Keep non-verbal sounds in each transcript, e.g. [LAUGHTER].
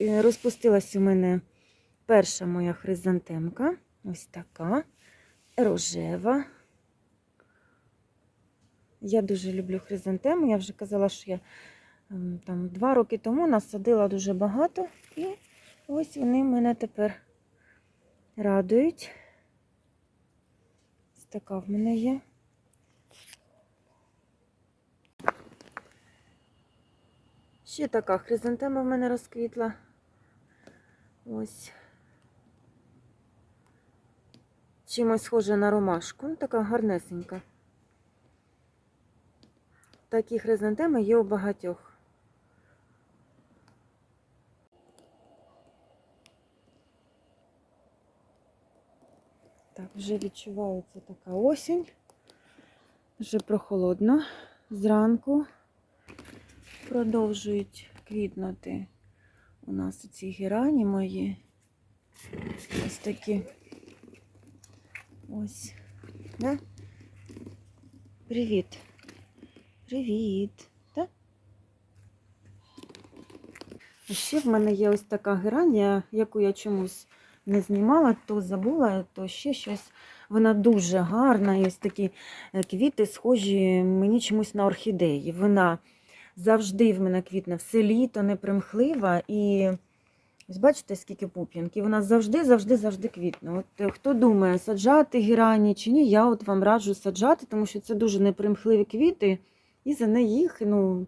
Розпустилась у мене перша моя хризантемка. Ось така рожева. Я дуже люблю хризантеми. Я вже казала, що я ем, там два роки тому насадила дуже багато. І ось вони мене тепер радують. Ось така в мене є. Ще така хризантема в мене розквітла. Ось. Чимось схоже на ромашку. Така гарнесенька. Такі хризантеми є у багатьох. Так, вже відчувається така осінь. Вже прохолодно. Зранку продовжують квітнути у нас ці герані мої. Ось такі. Ось. Да? Привіт. Привіт. Да? Ще в мене є ось така герань, яку я чомусь не знімала, то забула, то ще щось. Вона дуже гарна. І ось такі е, квіти схожі мені чомусь на орхідеї. Вона завжди в мене квітне все літо, непримхлива. І ось бачите, скільки пуп'янки. Вона завжди, завжди, завжди квітне. От е, хто думає, саджати герані чи ні, я от вам раджу саджати, тому що це дуже непримхливі квіти, і за неї їх ну,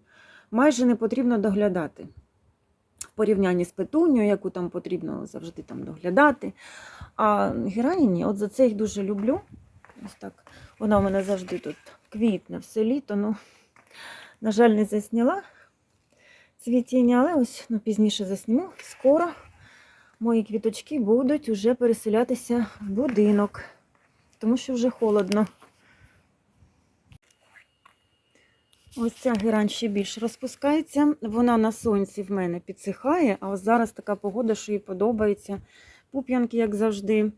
майже не потрібно доглядати. В порівнянні з петуньою, яку там потрібно завжди там доглядати. А герані, ні, от за це їх дуже люблю. Ось так. Вона у мене завжди тут квітне все літо. Ну, на жаль, не засняла цвітіння, але ось ну, пізніше засніму. Скоро мої квіточки будуть вже переселятися в будинок, тому що вже холодно. Ось ця герань ще більше розпускається. Вона на сонці в мене підсихає, а ось зараз така погода, що їй подобається. Пуп'янки, як завжди.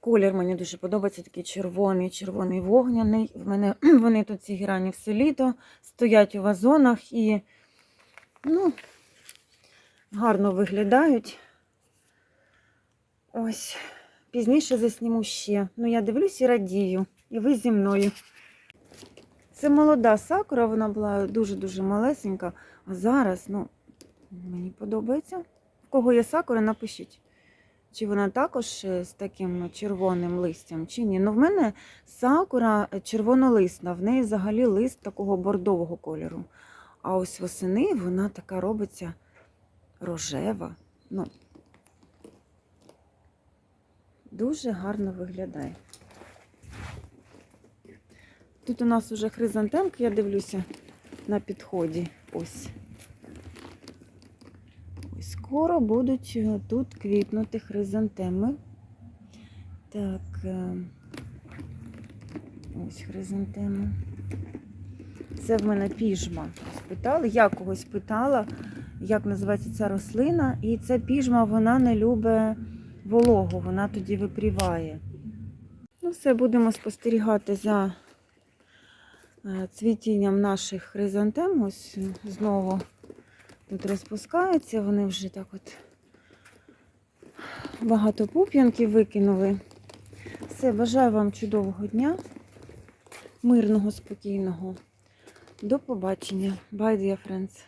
Колір мені дуже подобається, такий червоний, червоний вогняний. В мене [CLEARS THROAT] вони тут ці герані все літо стоять у вазонах і ну, гарно виглядають. Ось, пізніше засніму ще. Ну, я дивлюсь і радію. І ви зі мною. Це молода сакура, вона була дуже-дуже малесенька. А зараз, ну, мені подобається. В кого є сакура, напишіть. Чи вона також е, з таким червоним листям, чи ні. Ну, в мене сакура червонолисна, в неї взагалі лист такого бордового кольору. А ось восени вона така робиться рожева. Ну, дуже гарно виглядає. Тут у нас вже хризантемки, я дивлюся, на підході. Ось. Скоро будуть е, тут квітнути хризантеми. Так, е, ось хризантеми. Це в мене піжма. Спитали, я когось питала, як називається ця рослина. І ця піжма, вона не любить вологу, вона тоді випріває. Ну, все, будемо спостерігати за е, цвітінням наших хризантем. Ось знову тут розпускаються, вони вже так от багато пуп'янків викинули. Все, бажаю вам чудового дня, мирного, спокійного. До побачення. Bye, dear friends.